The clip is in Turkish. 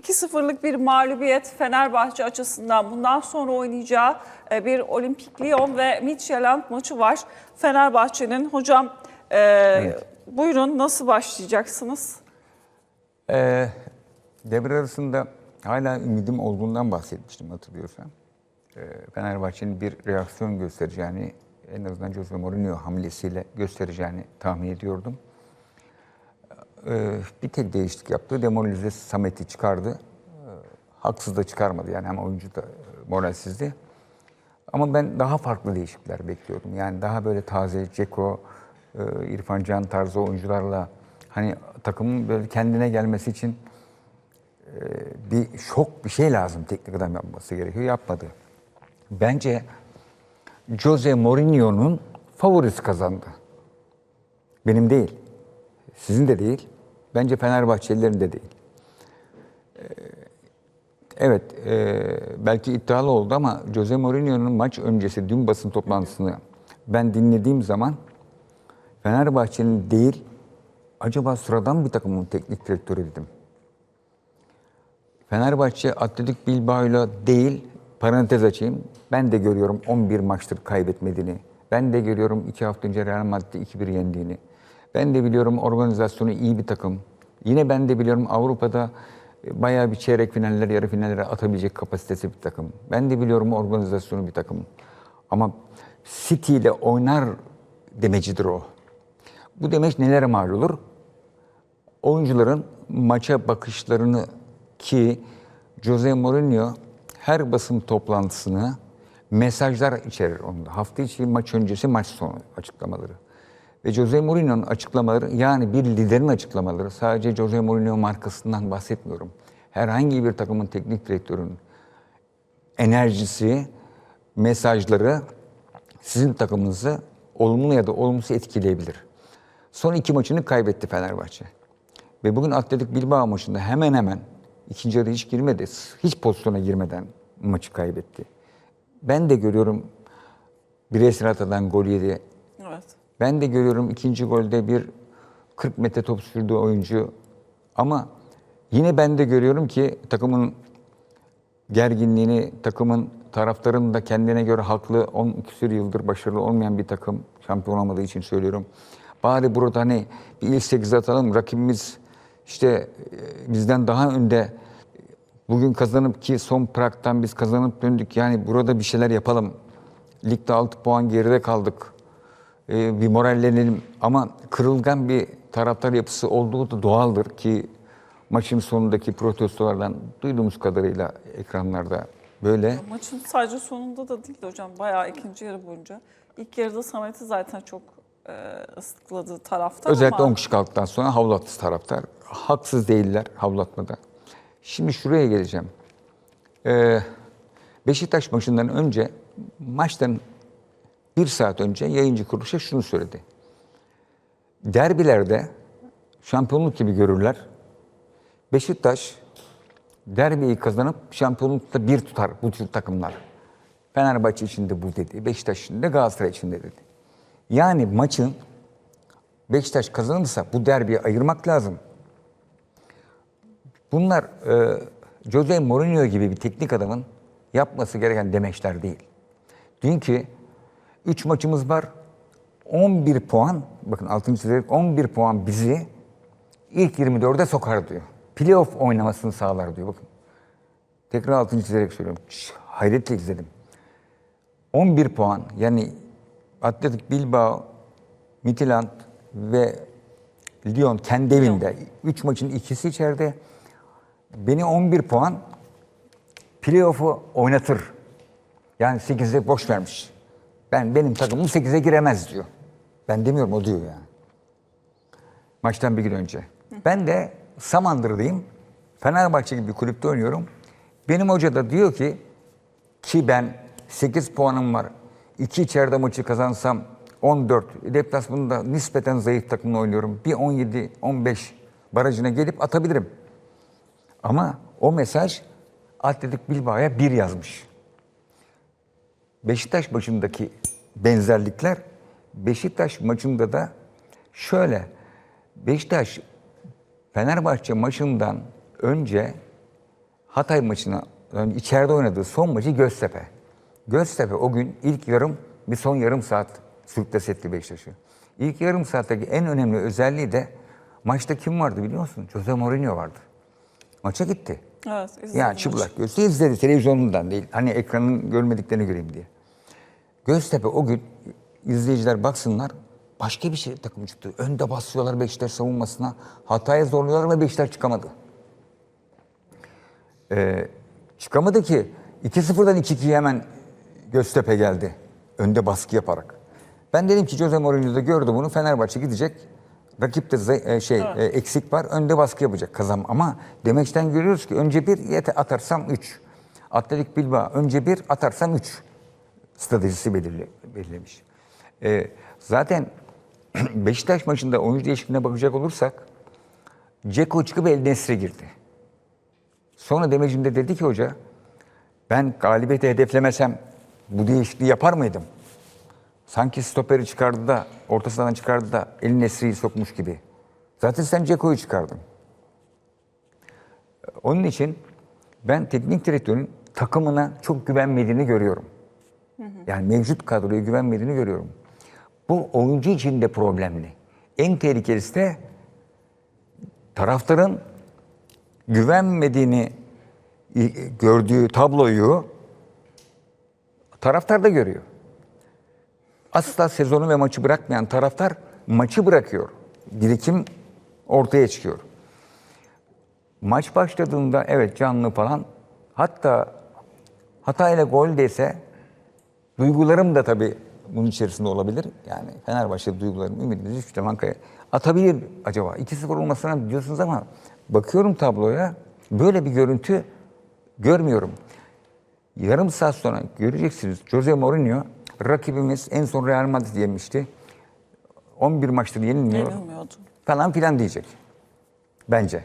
2-0'lık bir mağlubiyet Fenerbahçe açısından bundan sonra oynayacağı e, bir Olimpik Lyon ve Midtjylland maçı var. Fenerbahçe'nin hocam e, buyurun nasıl başlayacaksınız? Ee, devre arasında hala ümidim olduğundan bahsetmiştim hatırlıyorsan. Ee, Fenerbahçe'nin bir reaksiyon göstereceğini, en azından Jose Mourinho hamlesiyle göstereceğini tahmin ediyordum. Ee, bir tek değişiklik yaptı. Demoralize Samet'i çıkardı. Ee, haksız da çıkarmadı yani hem oyuncu da e, moralsizdi. Ama ben daha farklı değişiklikler bekliyordum. Yani daha böyle taze, Ceko, e, İrfan Can tarzı oyuncularla hani takımın böyle kendine gelmesi için e, bir şok bir şey lazım teknik adam yapması gerekiyor. Yapmadı. Bence Jose Mourinho'nun favorisi kazandı. Benim değil. Sizin de değil. Bence Fenerbahçelilerin de değil. Ee, Evet, e, belki iddialı oldu ama Jose Mourinho'nun maç öncesi dün basın toplantısını ben dinlediğim zaman Fenerbahçe'nin değil, acaba sıradan bir takımın teknik direktörü dedim. Fenerbahçe Atletik Bilbao'yla değil, parantez açayım, ben de görüyorum 11 maçtır kaybetmediğini. Ben de görüyorum 2 hafta önce Real Madrid'i 2-1 yendiğini. Ben de biliyorum organizasyonu iyi bir takım. Yine ben de biliyorum Avrupa'da e, bayağı bir çeyrek finaller, yarı finallere atabilecek kapasitesi bir takım. Ben de biliyorum organizasyonu bir takım. Ama City ile oynar demecidir o. Bu demeç nelere mal olur? oyuncuların maça bakışlarını ki Jose Mourinho her basın toplantısını mesajlar içerir onda. Hafta içi maç öncesi maç sonu açıklamaları. Ve Jose Mourinho'nun açıklamaları yani bir liderin açıklamaları sadece Jose Mourinho markasından bahsetmiyorum. Herhangi bir takımın teknik direktörünün enerjisi, mesajları sizin takımınızı olumlu ya da olumsuz etkileyebilir. Son iki maçını kaybetti Fenerbahçe. Ve bugün Atletik Bilbao maçında hemen hemen ikinci yarı hiç girmedi. Hiç pozisyona girmeden maçı kaybetti. Ben de görüyorum bireysel hatadan gol yedi. Ben de görüyorum ikinci golde bir 40 metre top sürdü oyuncu. Ama yine ben de görüyorum ki takımın gerginliğini, takımın taraftarın da kendine göre haklı 10 küsur yıldır başarılı olmayan bir takım şampiyon olmadığı için söylüyorum. Bari burada hani bir ilk 8 atalım rakibimiz işte e, bizden daha önde bugün kazanıp ki son Prag'dan biz kazanıp döndük yani burada bir şeyler yapalım. Ligde 6 puan geride kaldık. Ee, bir morallenelim ama kırılgan bir taraftar yapısı olduğu da doğaldır ki maçın sonundaki protestolardan duyduğumuz kadarıyla ekranlarda böyle. Maçın sadece sonunda da değil de hocam bayağı ikinci yarı boyunca. İlk yarıda Samet'i zaten çok e, ıslıkladığı taraftar Özellikle ama 10 kişi kalktıktan sonra havlattı taraftar. Haksız değiller havlatmada. Şimdi şuraya geleceğim. Ee, Beşiktaş maçından önce, maçtan bir saat önce yayıncı kuruluşa şunu söyledi. Derbilerde şampiyonluk gibi görürler. Beşiktaş derbiyi kazanıp şampiyonlukta bir tutar bu tür takımlar. Fenerbahçe için de bu dedi. Beşiktaş için de Galatasaray için de dedi. Yani maçın Beşiktaş kazanırsa bu derbiyi ayırmak lazım. Bunlar e, Jose Mourinho gibi bir teknik adamın yapması gereken demeçler değil. Dünkü 3 maçımız var. 11 puan, bakın 6. çizerek 11 puan bizi ilk 24'e sokar diyor. Playoff oynamasını sağlar diyor bakın. Tekrar altını çizerek söylüyorum. Şş, Hayretle izledim. 11 puan yani Atletik Bilbao, Midtjylland ve Lyon kendi evinde. 3 maçın ikisi içeride. Beni 11 puan playoff'u oynatır. Yani 8'e boş vermiş. Ben benim takımım 8'e giremez diyor. Ben demiyorum o diyor yani. Maçtan bir gün önce. Ben de Samandır'dayım. Fenerbahçe gibi bir kulüpte oynuyorum. Benim hoca da diyor ki ki ben 8 puanım var. 2 içeride maçı kazansam 14. Deplasmanda nispeten zayıf takımla oynuyorum. Bir 17, 15 barajına gelip atabilirim. Ama o mesaj Atletik Bilbao'ya bir yazmış. Beşiktaş maçındaki benzerlikler Beşiktaş maçında da şöyle. Beşiktaş Fenerbahçe maçından önce Hatay maçına yani içeride oynadığı son maçı Göztepe. Göztepe o gün ilk yarım bir son yarım saat sürükles etti Beşiktaş'ı. İlk yarım saatteki en önemli özelliği de maçta kim vardı biliyor musun? Jose Mourinho vardı. Maça gitti. Evet, izledim Yani çıplak gözle izledi televizyonundan değil. Hani ekranın görmediklerini göreyim diye. Göztepe o gün izleyiciler baksınlar başka bir şey takım çıktı. Önde basıyorlar Beşiktaş savunmasına. Hataya zorluyorlar ve Beşiktaş çıkamadı. Ee, çıkamadı ki 2-0'dan 2-2'ye hemen Göztepe geldi. Önde baskı yaparak. Ben dedim ki Jose Mourinho da gördü bunu. Fenerbahçe gidecek. Rakipte e, şey e, eksik var. Önde baskı yapacak kazan. Ama demeçten görüyoruz ki önce bir yete atarsam 3. Atletik Bilbao önce bir atarsam 3 stratejisi belirle, belirlemiş. Ee, zaten Beşiktaş maçında oyuncu değişikliğine bakacak olursak Ceko çıkıp El Nesri girdi. Sonra demecinde dedi ki hoca ben galibiyeti hedeflemesem bu değişikliği yapar mıydım? Sanki stoperi çıkardı da ortasından çıkardı da El Nesri'yi sokmuş gibi. Zaten sen Ceko'yu çıkardın. Onun için ben teknik direktörün takımına çok güvenmediğini görüyorum. Yani mevcut kadroya güvenmediğini görüyorum. Bu oyuncu için de problemli. En tehlikelisi de taraftarın güvenmediğini gördüğü tabloyu taraftar da görüyor. Asla sezonu ve maçı bırakmayan taraftar maçı bırakıyor. Birikim ortaya çıkıyor. Maç başladığında evet canlı falan hatta hatayla gol dese duygularım da tabii bunun içerisinde olabilir. Yani Fenerbahçe duygularım, ümidimiz hiçbir zaman atabilir acaba. 2-0 olmasına diyorsunuz ama bakıyorum tabloya böyle bir görüntü görmüyorum. Yarım saat sonra göreceksiniz Jose Mourinho Rakibimiz en son Real Madrid yenmişti. 11 maçtır yenilmiyor. Yenilmiyordu. Falan filan diyecek. Bence.